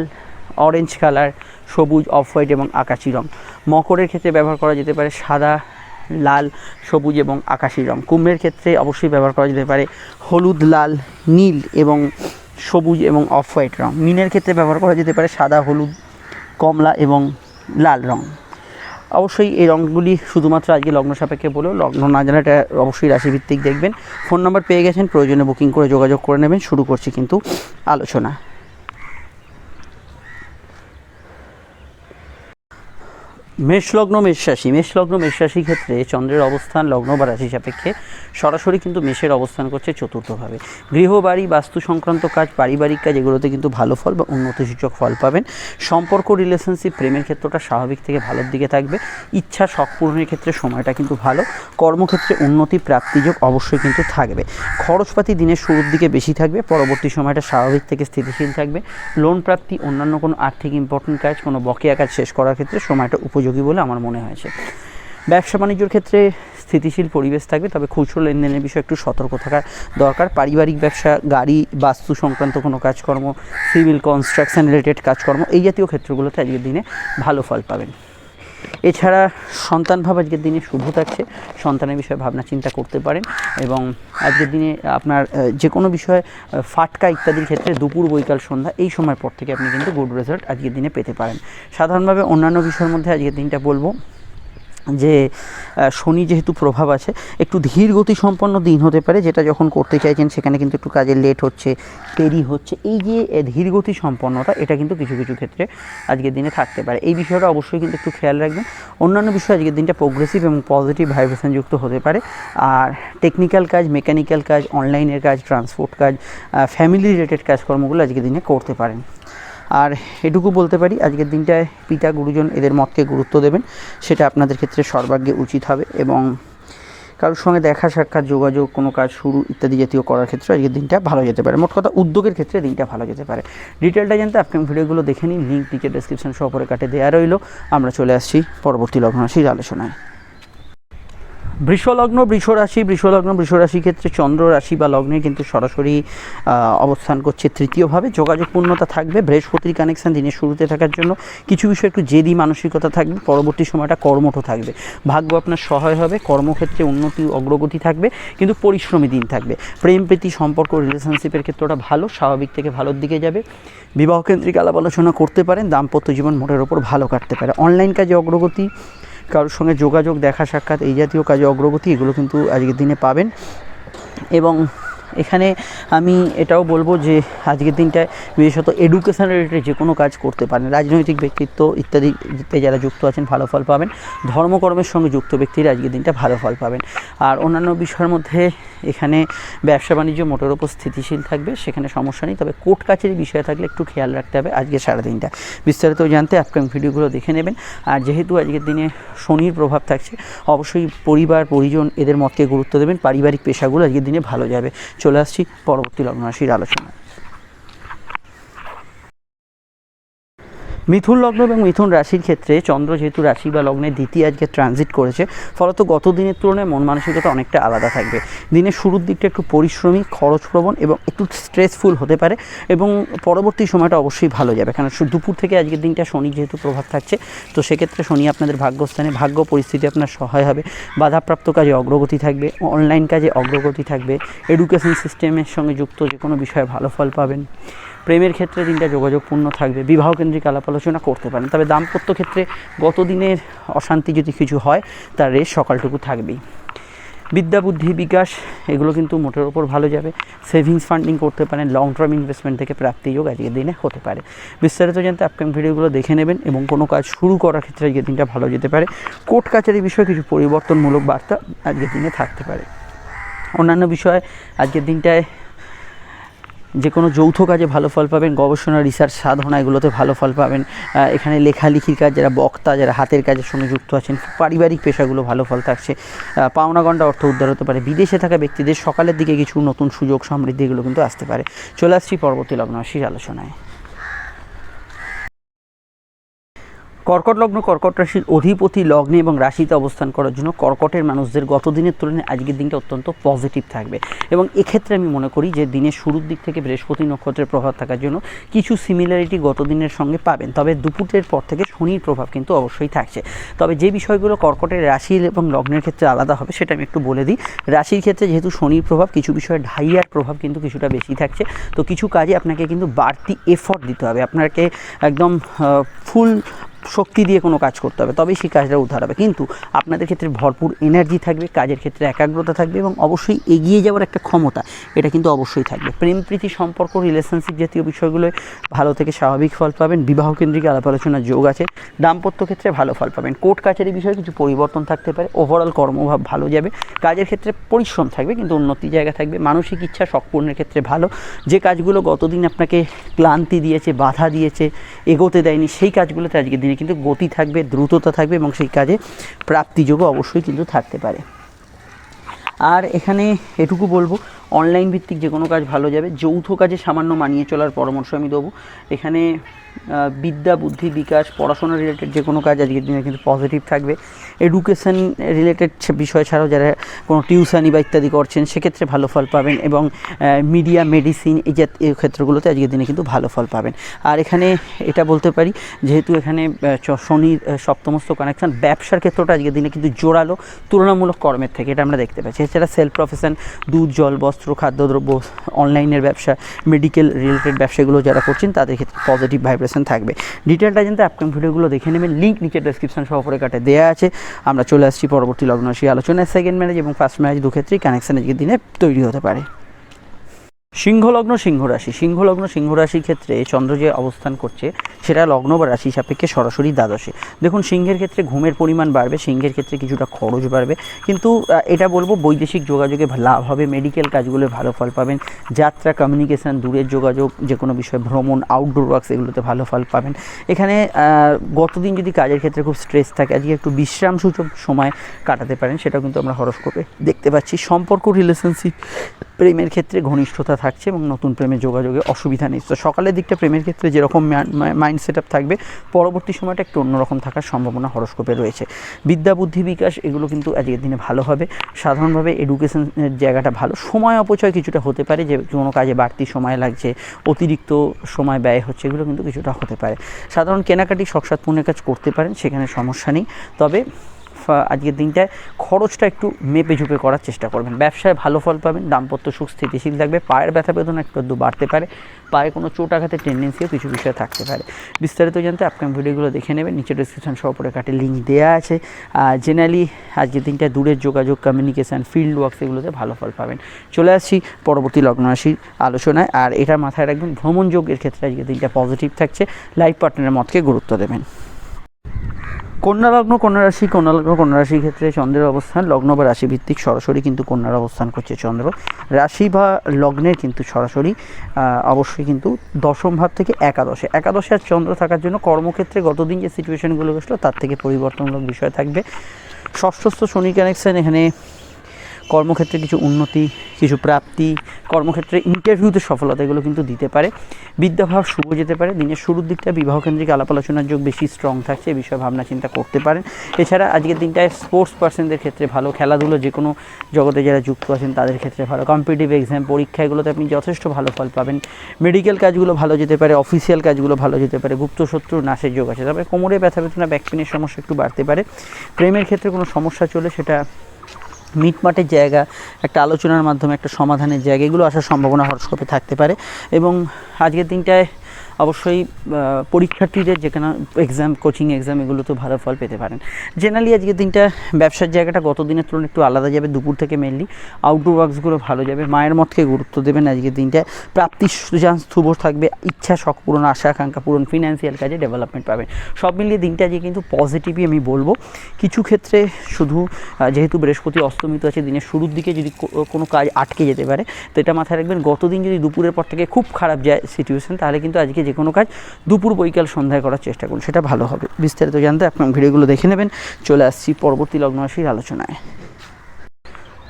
অরেঞ্জ কালার সবুজ অফ হোয়াইট এবং আকাশি রং। মকরের ক্ষেত্রে ব্যবহার করা যেতে পারে সাদা লাল, সবুজ এবং আকাশি রং। কুম্ভের ক্ষেত্রে অবশ্যই ব্যবহার করা যেতে পারে হলুদ, লাল, নীল এবং সবুজ এবং অফ হোয়াইট রং। মিনের ক্ষেত্রে ব্যবহার করা যেতে পারে সাদা, হলুদ, কমলা এবং লাল রং। অবশ্যই এই রঙগুলি শুধুমাত্র আজকে লগ্ন সাপেক্ষে বলেও লগ্ন না জানাটা অবশ্যই রাশিভিত্তিক দেখবেন। ফোন নাম্বার পেয়ে গেছেন, প্রয়োজনে বুকিং করে যোগাযোগ করে নেবেন। শুরু করছি কিন্তু আলোচনা। মেষ লগ্ন মেষ রাশি মেষ লগ্ন মেষ রাশির ক্ষেত্রে চন্দ্রের অবস্থান লগ্ন বা রাশি সাপেক্ষে সরাসরি কিন্তু মেষের অবস্থান করছে চতুর্থভাবে। গৃহ বাড়ি বাস্তু সংক্রান্ত কাজ, পারিবারিক কাজ, এগুলোতে কিন্তু ভালো ফল বা উন্নতিসূচক ফল পাবেন। সম্পর্ক রিলেশনশিপ প্রেমের ক্ষেত্রটা স্বাভাবিক থেকে ভালোর দিকে থাকবে। ইচ্ছা, শখ পূরণের ক্ষেত্রে সময়টা কিন্তু ভালো। কর্মক্ষেত্রে উন্নতি, প্রাপ্তিযোগ অবশ্যই কিন্তু থাকবে। খরচপাতি দিনের শুরুর দিকে বেশি থাকবে। পরবর্তী সময়টা স্বাভাবিক থেকে স্থিতিশীল থাকবে। লোন প্রাপ্তি, অন্যান্য কোনো আর্থিক ইম্পর্টেন্ট কাজ, কোনো বকেয়া কাজ শেষ করার ক্ষেত্রে সময়টা উপযোগী বলে আমার মনে হয়েছে। ব্যবসা বাণিজ্যর ক্ষেত্রে স্থিতিশীল পরিবেশ থাকবে, তবে খুচরো লেনদেনের বিষয়ে একটু সতর্ক থাকার দরকার। পারিবারিক ব্যবসা, গাড়ি, বাস্তু সংক্রান্ত কোনো কাজকর্ম, সিভিল কনস্ট্রাকশন রিলেটেড কাজকর্ম, এই জাতীয় ক্ষেত্রগুলোতে আজকের দিনে ভালো ফল পাবেন। এছাড়া সন্তান ভাব আজকের দিনে শুভ থাকছে। সন্তানের বিষয়ে ভাবনা চিন্তা করতে পারেন এবং আজকের দিনে আপনার যে কোনো বিষয়ে ফাটকা ইত্যাদির ক্ষেত্রে দুপুর, বৈকাল, সন্ধ্যা এই সময় পর থেকে আপনি কিন্তু গুড রেজাল্ট আজকের দিনে পেতে পারেন। সাধারণভাবে অন্যান্য বিষয়ের মধ্যে আজকের দিনটা বলব। যে শনি যেহেতু প্রভাব আছে, একটু ধীর গতি সম্পন্ন দিন হতে পারে, যেটা যখন করতে চাইছেন সেখানে কিন্তু একটু কাজে লেট হচ্ছে, দেরি হচ্ছে। এই যে ধীর গতি সম্পন্নতা, এটা কিন্তু কিছু কিছু ক্ষেত্রে আজকের দিনে থাকতে পারে। এই বিষয়টা অবশ্যই কিন্তু একটু খেয়াল রাখবেন। অন্যান্য বিষয় আজকের দিনটা প্রোগ্রেসিভ এবং পজিটিভ ভাইব্রেশন যুক্ত হতে পারে। আর টেকনিক্যাল কাজ মেকানিক্যাল কাজ অনলাইনের কাজ ট্রান্সপোর্ট কাজ ফ্যামিলি রিলেটেড কাজকর্মগুলো আজকের দিনে করতে পারেন। আর এটুকু বলতে পারি, আজকের দিনটায় পিতা, গুরুজন এদের মতকে গুরুত্ব দেবেন, সেটা আপনাদের ক্ষেত্রে সর্বাগ্যে উচিত হবে এবং কারোর সঙ্গে দেখা সাক্ষাৎ, যোগাযোগ, কোনো কাজ শুরু ইত্যাদি জাতীয় করার ক্ষেত্রে আজকের দিনটা ভালো যেতে পারে। মোট কথা উদ্যোগের ক্ষেত্রে দিনটা ভালো যেতে পারে। ডিটেলটা জানতে আপনি ভিডিওগুলো দেখে নিন লিঙ্ক নিচে ডেসক্রিপশন সহ পরে কাটে দেওয়া রইল। আমরা চলে আসছি পরবর্তী লগ্ন আলোচনায়। বৃষলগ্ন বৃষ রাশি বৃষলগ্ন বৃষ রাশির ক্ষেত্রে চন্দ্র রাশি বা লগ্নে কিন্তু সরাসরি অবস্থান করছে তৃতীয়ভাবে। যোগাযোগপূর্ণতা থাকবে, বৃহস্পতির কানেকশান দিনের শুরুতে থাকার জন্য। কিছু বিষয় একটু জেদি মানসিকতা থাকবে, পরবর্তী সময়টা কর্মঠ থাকবে। ভাগ্য আপনার সহায় হবে, কর্মক্ষেত্রে উন্নতি, অগ্রগতি থাকবে, কিন্তু পরিশ্রমী দিন থাকবে। প্রেম, প্রীতি, সম্পর্ক রিলেশনশিপের ক্ষেত্রটা ভালো, স্বাভাবিক থেকে ভালোর দিকে যাবে। বিবাহকেন্দ্রিক আলাপ আলোচনা করতে পারেন, দাম্পত্য জীবন মোটের ওপর ভালো কাটতে পারে। অনলাইন কাজে অগ্রগতি কারোর সঙ্গে যোগাযোগ, দেখা সাক্ষাৎ এই জাতীয় কাজে অগ্রগতি, এগুলো কিন্তু আজকের দিনে পাবেন। এবং এখানে আমি এটাও বলব যে আজকের দিনটায় বিশেষত এডুকেশন রিলেটেড যে কোনো কাজ করতে পারেন, রাজনৈতিক ব্যক্তিত্ব ইত্যাদিতে যারা যুক্ত আছেন ভালো ফল পাবেন, ধর্মকর্মের সঙ্গে যুক্ত ব্যক্তিরা আজকের দিনটা ভালো ফল পাবেন। আর অন্যান্য বিষয়ের মধ্যে এখানে ব্যবসা বাণিজ্য মোটের ওপর স্থিতিশীল থাকবে, সেখানে সমস্যা নেই, তবে কোর্ট কাছারি বিষয়ে থাকলে একটু খেয়াল রাখতে হবে আজকে সারাদিনটা। বিস্তারিত জানতে আপকামিং ভিডিওগুলো দেখে নেবেন। আর যেহেতু আজকের দিনে শনির প্রভাব থাকছে, অবশ্যই পরিবার, পরিজন এদের মতকে গুরুত্ব দেবেন, পারিবারিক পেশাগুলো আজকের দিনে ভালো যাবে। চলে আসছি পরবর্তী লগ্ন রাশির আলোচনা মিথুন লগ্ন এবং মিথুন রাশির ক্ষেত্রে চন্দ্র যেহেতু রাশি বা লগ্নে দ্বিতীয় আজকে ট্রানজিট করেছে, ফলত গত দিনের তুলনায় মন মানসিকতা অনেকটা আলাদা থাকবে। দিনের শুরুর দিকটা একটু পরিশ্রমী, খরচপ্রবণ এবং একটু স্ট্রেসফুল হতে পারে এবং পরবর্তী সময়টা অবশ্যই ভালো যাবে। কারণ দুপুর থেকে আজকের দিনটা শনি যেহেতু প্রভাব থাকছে, তো সেক্ষেত্রে শনি আপনাদের ভাগ্যস্থানে, ভাগ্য পরিস্থিতি আপনার সহায় হবে। বাধাপ্রাপ্ত কাজে অগ্রগতি থাকবে অনলাইন কাজে অগ্রগতি থাকবে এডুকেশন সিস্টেমের সঙ্গে যুক্ত যে কোনো বিষয়ে ভালো ফল পাবেন। প্রেমের ক্ষেত্রে দিনটা যোগাযোগপূর্ণ থাকবে বিবাহ কেন্দ্রিক আলাপ আলোচনা করতে পারেন। তবে দাম্পত্য ক্ষেত্রে গত দিনের অশান্তি যদি কিছু হয়, তার রেশ সকালটুকু থাকবেই। বিদ্যা, বুদ্ধি, বিকাশ, এগুলো কিন্তু মোটের ওপর ভালো যাবে। সেভিংস ফান্ডিং করতে পারেন লং টার্ম ইনভেস্টমেন্ট থেকে প্রাপ্তি যোগ আজকের দিনে হতে পারে। বিস্তারিত জানতে আপকামিং ভিডিওগুলো দেখে নেবেন এবং কোনো কাজ শুরু করার ক্ষেত্রে আজকের দিনটা ভালো যেতে পারে। কোর্ট কাছারি বিষয়ে কিছু পরিবর্তনমূলক বার্তা আজকের দিনে থাকতে পারে। অন্যান্য বিষয়ে আজকের দিনটায় যে কোনো যৌথ কাজে ভালো ফল পাবেন, গবেষণা রিসার্চ সাধনা, এগুলোতে ভালো ফল পাবেন। এখানে লেখালেখির কাজ, যারা বক্তা, যারা হাতের কাজের সঙ্গে যুক্ত আছেন, পারিবারিক পেশাগুলো ভালো ফল থাকছে। পাওনাগণ্ডা অর্থ উদ্ধার হতে পারে। বিদেশে থাকা ব্যক্তিদের সকালের দিকে কিছু নতুন সুযোগ সমৃদ্ধি এগুলো কিন্তু আসতে পারে। চলে আসছি পরবর্তী লগ্ন রাশির আলোচনায়। কর্কট লগ্ন, কর্কট রাশির অধিপতি লগ্নে এবং রাশিতে অবস্থান করার জন্য কর্কটের মানুষদের গত দিনের তুলনায় আজকের দিনটা অত্যন্ত পজিটিভ থাকবে। এবং এক্ষেত্রে আমি মনে করি যে দিনের শুরুর দিক থেকে বৃহস্পতি নক্ষত্রের প্রভাব থাকার জন্য কিছু সিমিলারিটি গত দিনের সঙ্গে পাবেন। তবে দুপুরের পর থেকে শনির প্রভাব কিন্তু অবশ্যই থাকছে। তবে যে বিষয়গুলো কর্কটের রাশির এবং লগ্নের ক্ষেত্রে আলাদা হবে সেটা আমি একটু বলে দিই। রাশির ক্ষেত্রে যেহেতু শনির প্রভাব, কিছু বিষয়ে ঢাইয়ার প্রভাব কিন্তু কিছুটা বেশি থাকছে। তো কিছু কাজে আপনাকে কিন্তু বাড়তি এফর্ট দিতে হবে। আপনাকে একদম ফুল শক্তি দিয়ে কোনো কাজ করতে হবে, তবেই সেই কাজটা উদ্ধার হবে। কিন্তু আপনাদের ক্ষেত্রে ভরপুর এনার্জি থাকবে, কাজের ক্ষেত্রে একাগ্রতা থাকবে এবং অবশ্যই এগিয়ে যাওয়ার একটা ক্ষমতা, এটা কিন্তু অবশ্যই থাকবে। প্রেম, প্রীতি, সম্পর্ক রিলেশনশিপ জাতীয় বিষয়গুলোয় ভালো থেকে স্বাভাবিক ফল পাবেন, বিবাহ কেন্দ্রিক আলাপ আলোচনার যোগ আছে, দাম্পত্য ক্ষেত্রে ভালো ফল পাবেন। কোর্ট কাছারি বিষয়ে কিছু পরিবর্তন থাকতে পারে ওভারঅল কর্মভাব ভালো যাবে, কাজের ক্ষেত্রে পরিশ্রম থাকবে, কিন্তু উন্নতি জায়গা থাকবে, মানসিক ইচ্ছা শখ পূরণের ক্ষেত্রে ভালো, যে কাজগুলো গতদিন আপনাকে ক্লান্তি দিয়েছে, বাধা দিয়েছে, এগোতে দেয়নি, সেই কাজগুলোতে আজকের দিনে কিন্তু গতি থাকবে, দ্রুততা থাকবে এবং সেই কাজে প্রাপ্তিযোগ্য অবশ্যই কিন্তু থাকতে পারে। আর এখানে এটুকু বলব অনলাইন ভিত্তিক যে কোনো কাজ ভালো যাবে। যৌথ কাজে সামান্য মানিয়ে চলার পরামর্শ আমি দেবো। এখানে বিদ্যা, বুদ্ধি, বিকাশ, পড়াশোনা রিলেটেড যে কোনো কাজ আজকের দিনে কিন্তু পজিটিভ থাকবে। এডুকেশন রিলেটেড বিষয় ছাড়াও যারা কোনো টিউশানি বা ইত্যাদি করছেন, সেক্ষেত্রে ভালো ফল পাবেন এবং মিডিয়া মেডিসিন এই জাত, এই ক্ষেত্রগুলোতে আজকের দিনে কিন্তু ভালো ফল পাবেন। আর এখানে এটা বলতে পারি, যেহেতু এখানে শনির সপ্তমস্ত কানেকশন ব্যবসার ক্ষেত্রটা আজকের দিনে কিন্তু জোরালো, তুলনামূলক কর্মের থেকে, এটা আমরা দেখতে পাচ্ছি। এছাড়া সেলফ প্রফেশন দুধ, জল, বস্ত্র খাদ্যদ্রব্য অনলাইনের ব্যবসা মেডিকেল রিলেটেড ব্যবসাগুলো যারা করছেন, তাদের ক্ষেত্রে পজিটিভ ভাইব্রেশন থাকবে। ডিটেলটা জানতে আপকাম ভিডিওগুলো দেখে নেবেন। লিঙ্ক নিচে ডেসক্রিপশন সহ কাটে দেওয়া আছে। আমরা চলে আসছি পরবর্তী লগ্ন সেই আলোচনায়। সেকেন্ড ম্যারেজ এবং ফার্স্ট ম্যারেজ দু ক্ষেত্রেই কানেকশন আজকের দিনে তৈরি হতে পারে। সিংহলগ্ন সিংহ রাশি সিংহলগ্ন সিংহ রাশির ক্ষেত্রে চন্দ্র যে অবস্থান করছে, সেটা লগ্ন বা রাশি সাপেক্ষে সরাসরি দ্বাদশে। দেখুন, সিংহের ক্ষেত্রে ঘুমের পরিমাণ বাড়বে, সিংহের ক্ষেত্রে কিছুটা খরচ বাড়বে। কিন্তু এটা বলব বৈদেশিক যোগাযোগে লাভ হবে মেডিকেল কাজগুলো ভালো ফল পাবেন, যাত্রা কমিউনিকেশান দূরের যোগাযোগ যে কোনো বিষয় ভ্রমণ আউটডোর ওয়ার্কস এগুলোতে ভালো ফল পাবেন। এখানে গতদিন যদি কাজের ক্ষেত্রে খুব স্ট্রেস থাকে, আজকে একটু বিশ্রাম সূচক সময় কাটাতে পারেন, সেটাও কিন্তু আমরা হরস্কোপে দেখতে পাচ্ছি। সম্পর্ক রিলেশনশিপ প্রেমের ক্ষেত্রে ঘনিষ্ঠতা থাকছে এবং নতুন প্রেমে যোগাযোগে অসুবিধা নেই। তো সকালের দিকটা প্রেমের ক্ষেত্রে যেরকম মাইন্ড সেট থাকবে, পরবর্তী সময়টা একটু অন্যরকম থাকার সম্ভাবনা হরস্কোপে রয়েছে। বিদ্যা, বুদ্ধি বিকাশ এগুলো কিন্তু আজকের দিনে ভালো হবে। সাধারণভাবে এডুকেশনের জায়গাটা ভালো। সময় অপচয় কিছুটা হতে পারে, যে কোনো কাজে বাড়তি সময় লাগছে, অতিরিক্ত সময় ব্যয় হচ্ছে, এগুলো কিন্তু কিছুটা হতে পারে। সাধারণ কেনাকাটি শখসাত পূর্ণের কাজ করতে পারেন, সেখানে সমস্যা নেই। তবে আজকের দিনটায় খরচটা একটু মেপে ঝুপে করার চেষ্টা করবেন। ব্যবসায় ভালো ফল পাবেন, দাম্পত্য সুখ স্থিতিশীল থাকবে, পায়ের ব্যথা বেদনা একটু বাড়তে পারে, পায়ে কোনো চোট আঘাতের টেন্ডেন্সিও কিছু বিষয় থাকতে পারে। বিস্তারিত জানতে আপকাম ভিডিওগুলো দেখে নেবেন, নিচে ডিসক্রিপশন সহ পরে কাটে লিঙ্ক দেওয়া আছে। জেনারেলি আজকের দিনটায় দূরের যোগাযোগ কমিউনিকেশান ফিল্ড ওয়ার্কস এগুলোতে ভালো ফল পাবেন। চলে আসছি পরবর্তী লগ্ন রাশির আলোচনায়, আর এটা মাথায় রাখবেন ভ্রমণ যোগের ক্ষেত্রে আজকের দিনটা পজিটিভ থাকছে লাইফ পার্টনারের মতকে গুরুত্ব দেবেন। কন্যা লগ্ন, কন্যা রাশি, কন্যা লগ্ন, কন্যা রাশির ক্ষেত্রে চন্দ্রের অবস্থান, লগ্ন বা রাশি ভিত্তিক সরাসরি কিন্তু কন্যার অবস্থান করছে চন্দ্র। রাশি বা লগ্নের কিন্তু সরাসরি অবশ্যই কিন্তু দশম ভাব থেকে একাদশে। একাদশে আর চন্দ্র থাকার জন্য কর্মক্ষেত্রে গতদিন যে সিচুয়েশনগুলো গেছিল তার থেকে পরিবর্তনমূলক বিষয় থাকবে। ষষ্ঠস্থ শনি কানেকশন এখানে কর্মক্ষেত্রে কিছু উন্নতি, কিছু প্রাপ্তি, কর্মক্ষেত্রে ইন্টারভিউতে সফলতা এগুলো কিন্তু দিতে পারে। বিদ্যাভাব শুভ যেতে পারে। দিনের শুরুর দিকটা বিবাহ কেন্দ্রিক আলাপ আলোচনার যোগ বেশি স্ট্রং থাকছে এই বিষয়ে ভাবনা চিন্তা করতে পারেন। এছাড়া আজকের দিনটায় স্পোর্টস পার্সনদের ক্ষেত্রে ভালো খেলাধুলো, যে কোনো জগতে যারা যুক্ত আছেন তাদের ক্ষেত্রে ভালো। কম্পিটিভ এক্সাম পরীক্ষা এগুলোতে আপনি যথেষ্ট ভালো ফল পাবেন। মেডিকেল কাজগুলো ভালো যেতে পারে অফিসিয়াল কাজগুলো ভালো যেতে পারে গুপ্ত শত্রু নাশের যোগ আছে। তবে কোমরে ব্যথা বেদনা ব্যাক পেনের সমস্যা একটু বাড়তে পারে। প্রেমের ক্ষেত্রে কোনো সমস্যা চলে, সেটা মিটমাটের জায়গা, একটা আলোচনার মাধ্যমে, একটা সমাধানের জায়গা, এগুলো আসার সম্ভাবনা হরস্কোপে থাকতে পারে। এবং আজকের দিনটায় অবশ্যই পরীক্ষার্থীদের যেখানে এক্সাম কোচিং এক্সাম এগুলো তো ভালো ফল পেতে পারেন। জেনারেলি আজকের দিনটা ব্যবসার জায়গাটা গত দিনের তুলনায় একটু আলাদা যাবে, দুপুর থেকে মেনলি আউটডোর ওয়ার্কসগুলো ভালো যাবে। মায়ের মতকে গুরুত্ব দেবেন আজকের দিনটা। প্রাপ্তির সুযান স্থুব থাকবে, ইচ্ছা শখ পূরণ, আশা, আকাঙ্ক্ষা পূরণ ফিনান্সিয়াল কাজে ডেভেলপমেন্ট পাবেন। সব মিলিয়ে দিনটা আজকে কিন্তু পজিটিভই আমি বলব। কিছু ক্ষেত্রে শুধু যেহেতু বৃহস্পতি অস্তমিত আছে, দিনের শুরুর দিকে যদি কোনো কাজ আটকে যেতে পারে, তো এটা মাথায় রাখবেন, গতদিন যদি দুপুরের পর থেকে খুব খারাপ যায় সিচুয়েশন তাহলে কিন্তু আজকে যে কোনো কাজ দুপুর বৈকাল সন্ধ্যায় করার চেষ্টা করুন, সেটা ভালো হবে। বিস্তারিত জানতে আপনার ভিডিওগুলো দেখে নেবেন। চলে আসছি পরবর্তী লগ্ন রাশির আলোচনায়।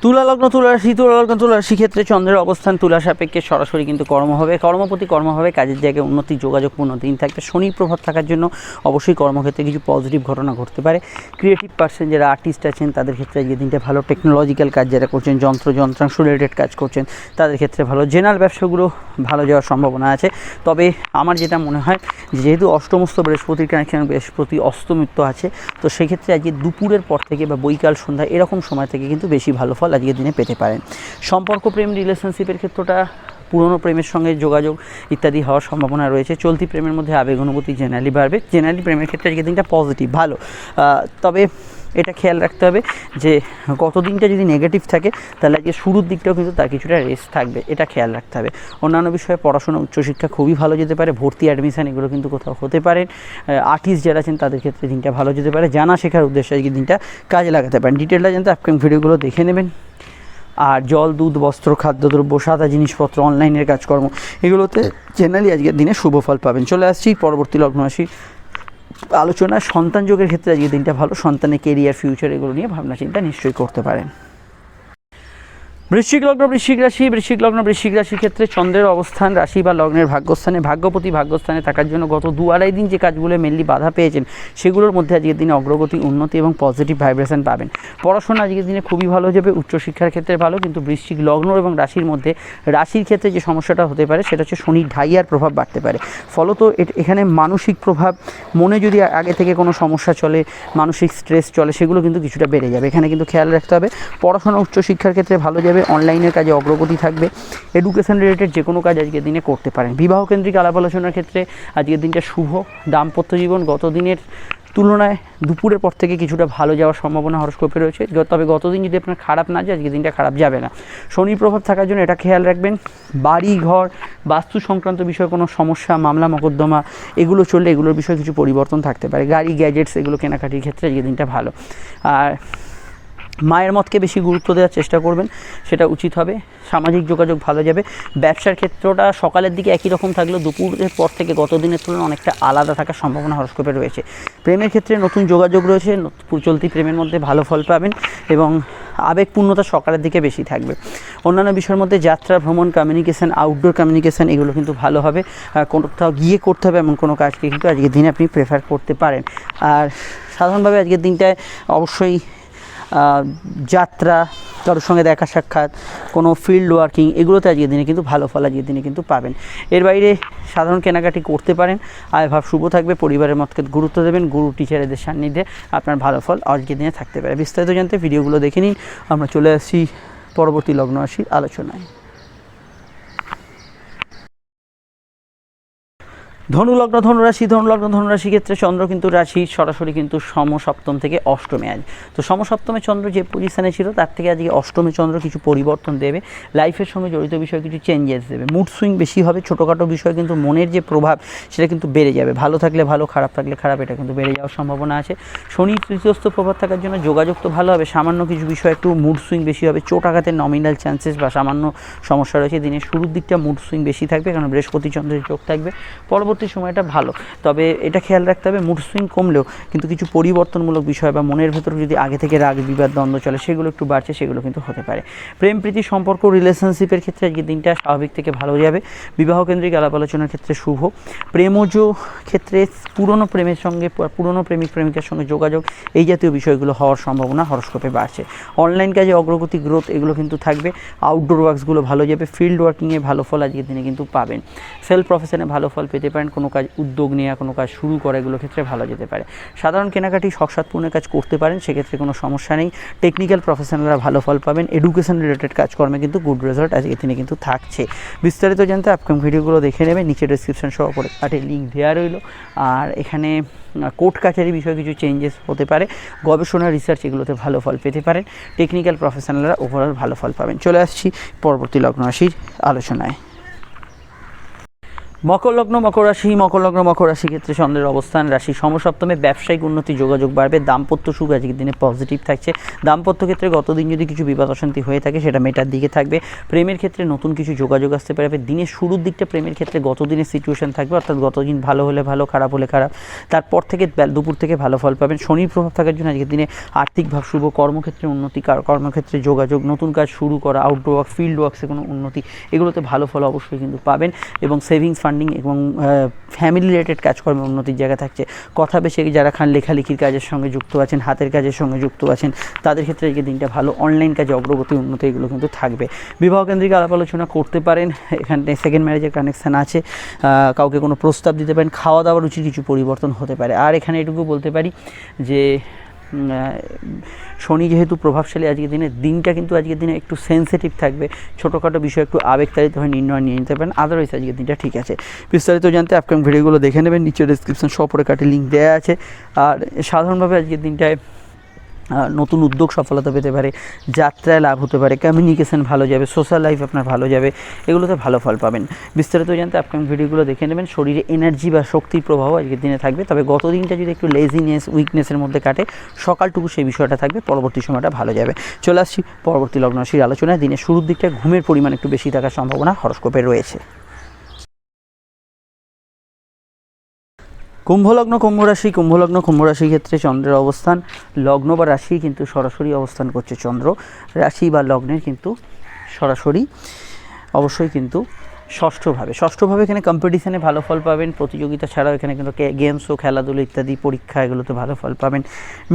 তুলা লগ্ন তুলা রাশি তুলা লগ্ন তুলা রাশি ক্ষেত্রে চন্দ্রের অবস্থান তুলা সাপেক্ষে সরাসরি কিন্তু কর্ম হবে। কর্মপতি কর্ম হবে, কাজের জায়গায় উন্নতি যোগাযোগপূর্ণ দিন থাকবে। শনির প্রভাব থাকার জন্য অবশ্যই কর্মক্ষেত্রে কিছু পজিটিভ ঘটনা ঘটতে পারে। ক্রিয়েটিভ পার্সন যারা আর্টিস্ট আছেন, তাদের ক্ষেত্রে আজকে দিনটা ভালো। টেকনোলজিক্যাল কাজ যারা করছেন, যন্ত্র, যন্ত্রাংশ রিলেটেড কাজ করছেন, তাদের ক্ষেত্রে ভালো। জেনারেল ব্যবসাগুলো ভালো যাওয়ার সম্ভাবনা আছে। তবে আমার যেটা মনে হয় যেহেতু অষ্টমস্ত বৃহস্পতির কানেকশন বৃহস্পতি অস্তমিত্ব আছে, তো সেক্ষেত্রে আজকে দুপুরের পর থেকে বা বৈকাল সন্ধ্যা এরকম সময় থেকে কিন্তু বেশি ভালো ফল আজকের দিনে পেতে পারেন। সম্পর্ক, প্রেম রিলেশনশিপের ক্ষেত্রটা, পুরনো প্রেমের সঙ্গে যোগাযোগ ইত্যাদি হওয়ার সম্ভাবনা রয়েছে। চলতি প্রেমের মধ্যে আবেগ, অনুভূতি, জেনারেলি বাড়বে। জেনারেলি প্রেমের ক্ষেত্রে আজকের দিনটা পজিটিভ ভালো। তবে এটা খেয়াল রাখতে হবে যে গত দিনটা যদি নেগেটিভ থাকে, তাহলে আজকে শুরুর দিকটাও কিন্তু তার কিছুটা রেস্ট থাকবে, এটা খেয়াল রাখতে হবে। অন্যান্য বিষয়ে পড়াশোনা, উচ্চশিক্ষা খুবই ভালো যেতে পারে, ভর্তি অ্যাডমিশান এগুলো কিন্তু কোথাও হতে পারে। আর্টিস্ট যারা আছেন, তাদের ক্ষেত্রে দিনটা ভালো যেতে পারে। জানা শেখার উদ্দেশ্যে আজকে দিনটা কাজে লাগাতে পারেন। ডিটেলটা জানতে আপকামিং ভিডিওগুলো দেখে নেবেন। আর জল, দুধ, বস্ত্র, খাদ্যদ্রব্য, সাদা জিনিসপত্র অনলাইনের কাজকর্ম, এগুলোতে জেনারেলি আজকের দিনে শুভ ফল পাবেন। চলে আসছি পরবর্তী লগ্ন আসি আলোচনা, সন্তান যোগের ক্ষেত্রে আজকে দিনটা ভালো। সন্তানের কেরিয়ার ফিউচার এগুলো নিয়ে ভাবনা চিন্তা নিশ্চয়ই করতে পারেন। বৃশ্চিক লগ্ন, বৃশ্চিক রাশি, বৃশ্চিক লগ্ন, বৃশ্চিক রাশির ক্ষেত্রে চন্দ্রের অবস্থান, রাশি বা লগ্নের ভাগ্যস্থানে, ভাগ্যপতি ভাগ্যস্থানে থাকার জন্য গত দু আড়াই দিন যে কাজগুলো মেনলি বাধা পেয়েছেন, সেগুলোর মধ্যে আজকের দিনে অগ্রগতি, উন্নতি এবং পজিটিভ ভাইব্রেশন পাবেন। পড়াশোনা আজকের দিনে খুবই ভালো যাবে, উচ্চশিক্ষার ক্ষেত্রে ভালো, কিন্তু বৃশ্চিক লগ্ন এবং রাশির মধ্যে, রাশির ক্ষেত্রে যে সমস্যাটা হতে পারে, সেটা হচ্ছে শনির ঢাইয়ার প্রভাব বাড়তে পারে। ফলত এখানে মানসিক প্রভাব, মনে যদি আগে থেকে কোনো সমস্যা চলে, মানসিক স্ট্রেস চলে, সেগুলো কিন্তু কিছুটা বেড়ে যাবে। এখানে কিন্তু খেয়াল রাখতে হবে, পড়াশোনা, উচ্চশিক্ষার ক্ষেত্রে ভালো যাবে অনলাইনের কাজে অগ্রগতি থাকবে। এডুকেশন রিলেটেড যে কোনো কাজ আজকের দিনে করতে পারেন। বিবাহ কেন্দ্রিক আলাপ আলোচনার ক্ষেত্রে আজকের দিনটা শুভ। দাম্পত্য জীবন গত দিনের তুলনায় দুপুরের পর থেকে কিছুটা ভালো যাওয়ার সম্ভাবনা হরস্কোপে রয়েছে। তবে গতদিন যদি আপনার খারাপ না যায়, আজকের দিনটা খারাপ যাবে না। শনির প্রভাব থাকার জন্য এটা খেয়াল রাখবেন। বাড়ি, ঘর, বাস্তু সংক্রান্ত বিষয়ে কোনো সমস্যা, মামলা, মোকদ্দমা, এগুলো চললে এগুলোর বিষয়ে কিছু পরিবর্তন থাকতে পারে। গাড়ি গ্যাজেটস এগুলো কেনাকাটির ক্ষেত্রে আজকের দিনটা ভালো। আর মায়ের মতকে বেশি গুরুত্ব দেওয়ার চেষ্টা করবেন, সেটা উচিত হবে। সামাজিক যোগাযোগ ভালো যাবে। ব্যবসার ক্ষেত্রটা সকালের দিকে একই রকম থাকলেও দুপুরের পর থেকে গত দিনের তুলনায় অনেকটা আলাদা থাকার সম্ভাবনা হরস্কোপে রয়েছে। প্রেমের ক্ষেত্রে নতুন যোগাযোগ রয়েছে চলতি প্রেমের মধ্যে ভালো ফল পাবেন এবং আবেগপূর্ণতা সকালের দিকে বেশি থাকবে। অন্যান্য বিষয়ের মধ্যে যাত্রা, ভ্রমণ কমিউনিকেশান আউটডোর কমিউনিকেশান এগুলো কিন্তু ভালো হবে। আর কোনো কোথাও গিয়ে করতে হবে এমন কোনো কাজকে কিন্তু আজকের দিনে আপনি প্রেফার করতে পারেন। আর সাধারণভাবে আজকের দিনটায় অবশ্যই যাত্রা, কারোর সঙ্গে দেখা সাক্ষাৎ, কোনো ফিল্ড ওয়ার্কিং এগুলোতে আজকের দিনে কিন্তু ভালো ফল আজকের দিনে কিন্তু পাবেন। এর বাইরে সাধারণ কেনাকাটি করতে পারেন। আয় ভাব শুভ থাকবে, পরিবারের মতকে গুরুত্ব দেবেন, গুরু টিচারেদের সান্নিধ্যে আপনার ভালো ফল আজকের দিনে থাকতে পারে। বিস্তারিত জানতে ভিডিওগুলো দেখে নিন। আমরা চলে আসি পরবর্তী লগ্ন আসি আলোচনায়। ধনুলগ্ন ধনুরাশি ধনুলগ্ন ধনুরাশি ক্ষেত্রে চন্দ্র কিন্তু রাশি, সরাসরি কিন্তু সমসপ্তম থেকে অষ্টমে আজ। তো সমসপ্তমে চন্দ্র যে পজিশনে ছিল, তার থেকে আজকে অষ্টমে চন্দ্র কিছু পরিবর্তন দেবে। লাইফের সঙ্গে জড়িত বিষয়ে কিছু চেঞ্জেস দেবে। মুড সুইং বেশি হবে, ছোটোখাটো বিষয়ে কিন্তু মনের যে প্রভাব, সেটা কিন্তু বেড়ে যাবে। ভালো থাকলে ভালো, খারাপ থাকলে খারাপ, এটা কিন্তু বেড়ে যাওয়ার সম্ভাবনা আছে। শনি তৃতীয়স্থ প্রভাব থাকার জন্য যোগাযোগ তো ভালো হবে। সামান্য কিছু বিষয় একটু মুড সুইং বেশি হবে। চোট আঘাতের নমিনাল চান্সেস বা সামান্য সমস্যা রয়েছে। দিনের শুরুর দিকটা মুড সুইং বেশি থাকবে, কারণ বৃহস্পতি চন্দ্রের যোগ থাকবে। পরবর্তী সময়টা ভালো। তবে এটা খেয়াল রাখতে হবে মুড সুইং কমলেও কিন্তু কিছু পরিবর্তনমূলক বিষয় বা মনের ভেতর যদি আগে থেকে রাগ, বিবাদ, দ্বন্দ্ব চলে, সেগুলো একটু বাড়ছে, সেগুলো কিন্তু হতে পারে। প্রেম, প্রীতি সম্পর্ক রিলেশনশিপের ক্ষেত্রে আজকে দিনটা স্বাভাবিক থেকে ভালো যাবে। বিবাহ কেন্দ্রিক আলাপ আলোচনার ক্ষেত্রে শুভ। প্রেমজ ক্ষেত্রে পুরনো প্রেমের সঙ্গে, পুরনো প্রেমিক, প্রেমিকার সঙ্গে যোগাযোগ, এই জাতীয় বিষয়গুলো হওয়ার সম্ভাবনা হরস্কোপে বাড়ছে। অনলাইন কাজে অগ্রগতি গ্রোথ এগুলো কিন্তু থাকবে। আউটডোর ওয়ার্কসগুলো ভালো যাবে। ফিল্ড ওয়ার্কিংয়ে ভালো ফল আজকের দিনে কিন্তু পাবেন। সেলফ প্রফেশনে ভালো ফল পেতে পারেন। পারেন কোনো কাজ উদ্যোগ নেওয়া কোনো কাজ শুরু করা, এগুলো ক্ষেত্রে ভালো যেতে পারে। সাধারণ কেনাকাটি শখসাৎপূর্ণের কাজ করতে পারেন, সেক্ষেত্রে কোনো সমস্যা নেই। টেকনিক্যাল প্রফেশনালরা ভালো ফল পাবেন। এডুকেশন রিলেটেড কাজকর্মে কিন্তু গুড রেজাল্ট আজকে দিনে কিন্তু থাকছে। বিস্তারিত জানতে আপকাম ভিডিওগুলো দেখে নেবেন, নিচে ডিসক্রিপশন সহ পরে কাটে লিঙ্ক দেওয়া রইল। আর এখানে কোর্ট কাছারি বিষয়ে কিছু চেঞ্জেস হতে পারে। গবেষণা রিসার্চ এগুলোতে ভালো ফল পেতে পারেন। টেকনিক্যাল প্রফেশনালরা ওভারঅল ভালো ফল পাবেন। চলে আসছি পরবর্তী লগ্ন রাশির আলোচনায়। মকর লগ্ন, মকর রাশি, মকর লগ্ন, মকর রাশি ক্ষেত্রে চন্দ্রের অবস্থান, রাশি সমসপ্তমে ব্যবসায়িক উন্নতি, যোগাযোগ বাড়বে, দাম্পত্য সুখ আজকের দিনে পজিটিভ থাকছে। দাম্পত্য ক্ষেত্রে গতদিন যদি কিছু বিপদ অশান্তি হয়ে থাকে, সেটা মেটার দিকে থাকবে। প্রেমের ক্ষেত্রে নতুন কিছু যোগাযোগ আসতে পারবে। দিনের শুরুর দিকটা প্রেমের ক্ষেত্রে গতদিনের সিচুয়েশন থাকবে, অর্থাৎ গতদিন ভালো হলে ভালো, খারাপ হলে খারাপ। তারপর থেকে দুপুর থেকে ভালো ফল পাবেন। শনির প্রভাব থাকার জন্য আজকের দিনে আর্থিক ভাব, শুভ কর্মক্ষেত্রে উন্নতি, কার- কর্মক্ষেত্রে যোগাযোগ, নতুন কাজ শুরু করা আউটডোর ওয়ার্ক ফিল্ড ওয়ার্কসে কোনো উন্নতি, এগুলোতে ভালো ফল অবশ্যই কিন্তু পাবেন এবং সেভিংস ফান্ডিং এবং ফ্যামিলি রিলেটেড কাজকর্মে উন্নতির জায়গা থাকছে। কথা বেশি যারা খান লেখালেখির কাজের সঙ্গে যুক্ত আছেন, হাতের কাজের সঙ্গে যুক্ত আছেন, তাদের ক্ষেত্রে আজকে দিনটা ভালো। অনলাইন কাজে অগ্রগতি, উন্নতি এগুলো কিন্তু থাকবে। বিবাহ কেন্দ্রিক আলাপ আলোচনা করতে পারেন। এখানে সেকেন্ড ম্যারেজের কানেকশান আছে। কাউকে কোনো প্রস্তাব দিতে পারেন। খাওয়া দাওয়ার রুচির কিছু পরিবর্তন হতে পারে। আর এখানে এটুকু বলতে পারি যে শনি যেহেতু প্রভাবশালী আজকের দিনে, দিনটা কিন্তু আজকের দিনে একটু সেন্সিটিভ থাকবে। ছোটোখাটো বিষয় একটু আবেগতাড়িত হয়ে নির্ণয় নিয়ে নিতে পারেন আদারওয়াইজ আজকের দিনটা ঠিক আছে। বিস্তারিত জানতে আপকামিং ভিডিওগুলো দেখে নেবেন, নিচে ডিসক্রিপশন সপরে কাটে লিঙ্ক দেওয়া আছে। আর সাধারণভাবে আজকের দিনটায় নতুন উদ্যোগ সফলতা পেতে পারে, যাত্রায় লাভ হতে পারে কমিউনিকেশন ভালো যাবে সোশ্যাল লাইফ আপনার ভালো যাবে, এগুলোতে ভালো ফল পাবেন। বিস্তারিত জানতে আপকামিং ভিডিওগুলো দেখে নেবেন। শরীরে এনার্জি বা শক্তির প্রভাব আজকের দিনে থাকবে। তবে গত দিনটা যদি একটু লেজিনেস উইকনেসের মধ্যে কাটে, সকালটুকু সেই বিষয়টা থাকবে, পরবর্তী সময়টা ভালো যাবে। চলে আসছি পরবর্তী লগ্ন রাশির আলোচনায়। দিনের শুরুর দিকটা ঘুমের পরিমাণ একটু বেশি থাকার সম্ভাবনা হরস্কোপে রয়েছে। কুম্ভলগ্ন কুম্ভ রাশি কুম্ভলগ্ন কুম্ভ রাশির ক্ষেত্রে চন্দ্রের অবস্থান, লগ্ন বা রাশি কিন্তু সরাসরি অবস্থান করছে চন্দ্র। রাশি বা লগ্নের কিন্তু সরাসরি অবশ্যই কিন্তু ষষ্ঠভাবে। ষষ্ঠভাবে এখানে কম্পিটিশানে ভালো ফল পাবেন, প্রতিযোগিতা ছাড়াও এখানে কিন্তু গেমস ও খেলাধুলো ইত্যাদি, পরীক্ষা এগুলোতে ভালো ফল পাবেন।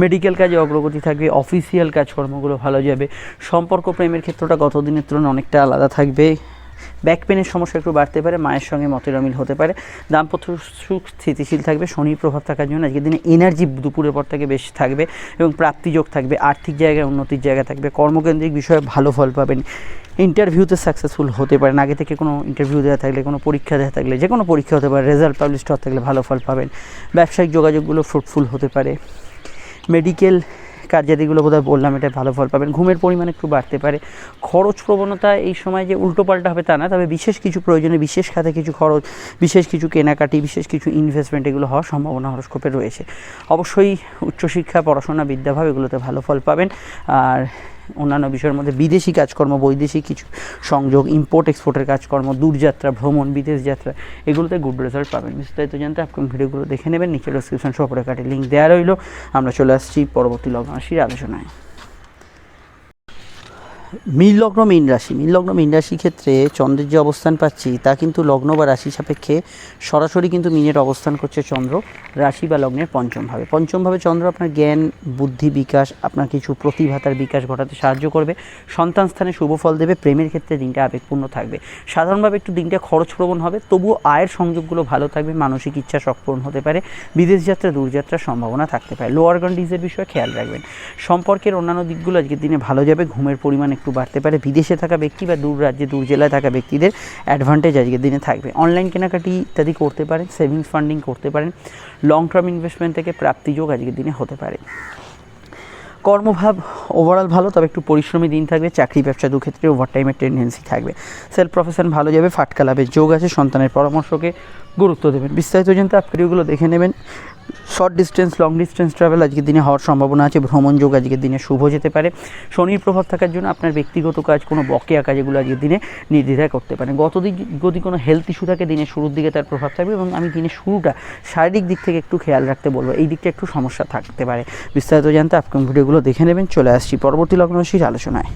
মেডিকেল কাজে অগ্রগতি থাকবে অফিসিয়াল কাজকর্মগুলো ভালো যাবে। সম্পর্ক প্রেমের ক্ষেত্রটা গত দিনের তুলনায় অনেকটা আলাদা থাকবে। ব্যাক পেনের সমস্যা একটু বাড়তে পারে, মায়ের সঙ্গে মতের অমিল হতে পারে। দাম্পত্য সুখ স্থিতিশীল থাকবে শনির প্রভাব থাকার জন্য আজকের দিনে এনার্জি দুপুরের পর থেকে বেশি থাকবে এবং প্রাপ্তিযোগ থাকবে, আর্থিক জায়গায় উন্নতির জায়গা থাকবে, কর্মকেন্দ্রিক বিষয়ে ভালো ফল পাবেন। ইন্টারভিউতে সাকসেসফুল হতে পারেন, আগে থেকে কোনো ইন্টারভিউ দেওয়া থাকলে, কোনো পরীক্ষা দেওয়া থাকলে, যে কোনো পরীক্ষা হতে পারে রেজাল্ট পাবলিশ হওয়া থাকলে ভালো ফল পাবেন। ব্যবসায়িক যোগাযোগগুলো ফ্রুটফুল হতে পারে। মেডিকেল কার্যাদিগুলো বোধহয় বললাম, এটা ভালো ফল পাবেন। ঘুমের পরিমাণ একটু বাড়তে পারে। খরচ প্রবণতা এই সময় যে উল্টোপাল্টা হবে তা না, তবে বিশেষ কিছু প্রয়োজনে বিশেষ খাতে কিছু খরচ, বিশেষ কিছু কেনাকাটি, বিশেষ কিছু ইনভেস্টমেন্ট এগুলো হওয়ার সম্ভাবনা হরস্কোপে রয়েছে। অবশ্যই উচ্চশিক্ষা, পড়াশোনা, বিদ্যাভাব এগুলোতে ভালো ফল পাবেন। আর অন্যান্য বিষয়ের মধ্যে বিদেশি কাজকর্ম, বৈদেশিক কিছু সংযোগ ইম্পোর্ট এক্সপোর্টের কাজকর্ম, দূরযাত্রা, ভ্রমণ, বিদেশ যাত্রা, এগুলোতে গুড রেজাল্ট পাবেন। বিস্তারিত জানতে আপনি ভিডিওগুলো দেখে নেবেন নিচে ডিসক্রিপশন সপরে কাটে লিঙ্ক দেওয়া রইল। আমরা চলে আসছি পরবর্তী লগ্ন আলোচনায়। মীন লগ্ন, মীন রাশি। মীন লগ্ন, মীন রাশির ক্ষেত্রে চন্দ্রের যে অবস্থান পাচ্ছি, তা কিন্তু লগ্ন বা রাশি সাপেক্ষে সরাসরি কিন্তু মিনের অবস্থান করছে চন্দ্র রাশি বা লগ্নের পঞ্চমভাবে। পঞ্চমভাবে চন্দ্র আপনার জ্ঞান, বুদ্ধি বিকাশ, আপনার কিছু প্রতিভাতার বিকাশ ঘটাতে সাহায্য করবে। সন্তান স্থানে শুভ ফল দেবে, প্রেমের ক্ষেত্রে দিনটা আবেগপূর্ণ থাকবে। সাধারণভাবে একটু দিনটা খরচপ্রবণ হবে, তবুও আয়ের সংযোগগুলো ভালো থাকবে, মানসিক ইচ্ছা পূরণ হতে পারে, বিদেশ যাত্রা, দূরযাত্রার সম্ভাবনা থাকতে পারে। লোয়ার কন্ডিজের বিষয়ে খেয়াল রাখবেন। সম্পর্কের অন্যান্য দিকগুলো আজকের দিনে ভালো যাবে, ঘুমের পরিমাণ একটু বাড়তে পারে। বিদেশে থাকা ব্যক্তি বা দূর রাজ্যে, দূর জেলায় থাকা ব্যক্তিদের অ্যাডভান্টেজ আজকের দিনে থাকবে। অনলাইন কেনাকাটি ইত্যাদি করতে পারেন সেভিংস ফান্ডিং করতে পারেন। লং টার্ম ইনভেস্টমেন্ট থেকে প্রাপ্তিযোগ আজকের দিনে হতে পারে। কর্মভাব ওভারঅল ভালো, তবে একটু পরিশ্রমী দিন থাকবে। চাকরি, ব্যবসা দু ক্ষেত্রে ওভারটাইমের টেন্ডেন্সি থাকবে। সেলফ প্রফেশন ভালো যাবে, ফাটকা লাভের যোগ আছে। সন্তানের পরামর্শকে গুরুত্ব দেবেন। বিস্তারিত জানতে ভিডিওগুলো দেখে নেবেন। Short distance, long distance travel আজকের দিনে হওয়ার সম্ভাবনা আছে। ভ্রমণ যোগ আজকের দিনে শুভ যেতে পারে। শনির প্রভাব থাকার জন্য আপনার ব্যক্তিগত কাজ, কোনো বকেয়া কাজ এগুলো আজকের দিনে নির্দ্বিধায় করতে পারেন। গত দিক যদি কোনো হেলথ ইস্যু থাকে, দিনের শুরুর দিকে তার প্রভাব থাকবে এবং আমি দিনের শুরুটা শারীরিক দিক থেকে একটু খেয়াল রাখতে বলব। এই দিকটা একটু সমস্যা থাকতে পারে। বিস্তারিত জানতে আপকাম ভিডিওগুলো দেখে নেবেন। চলে আসছি পরবর্তী লগ্ন রাশির আলোচনায়।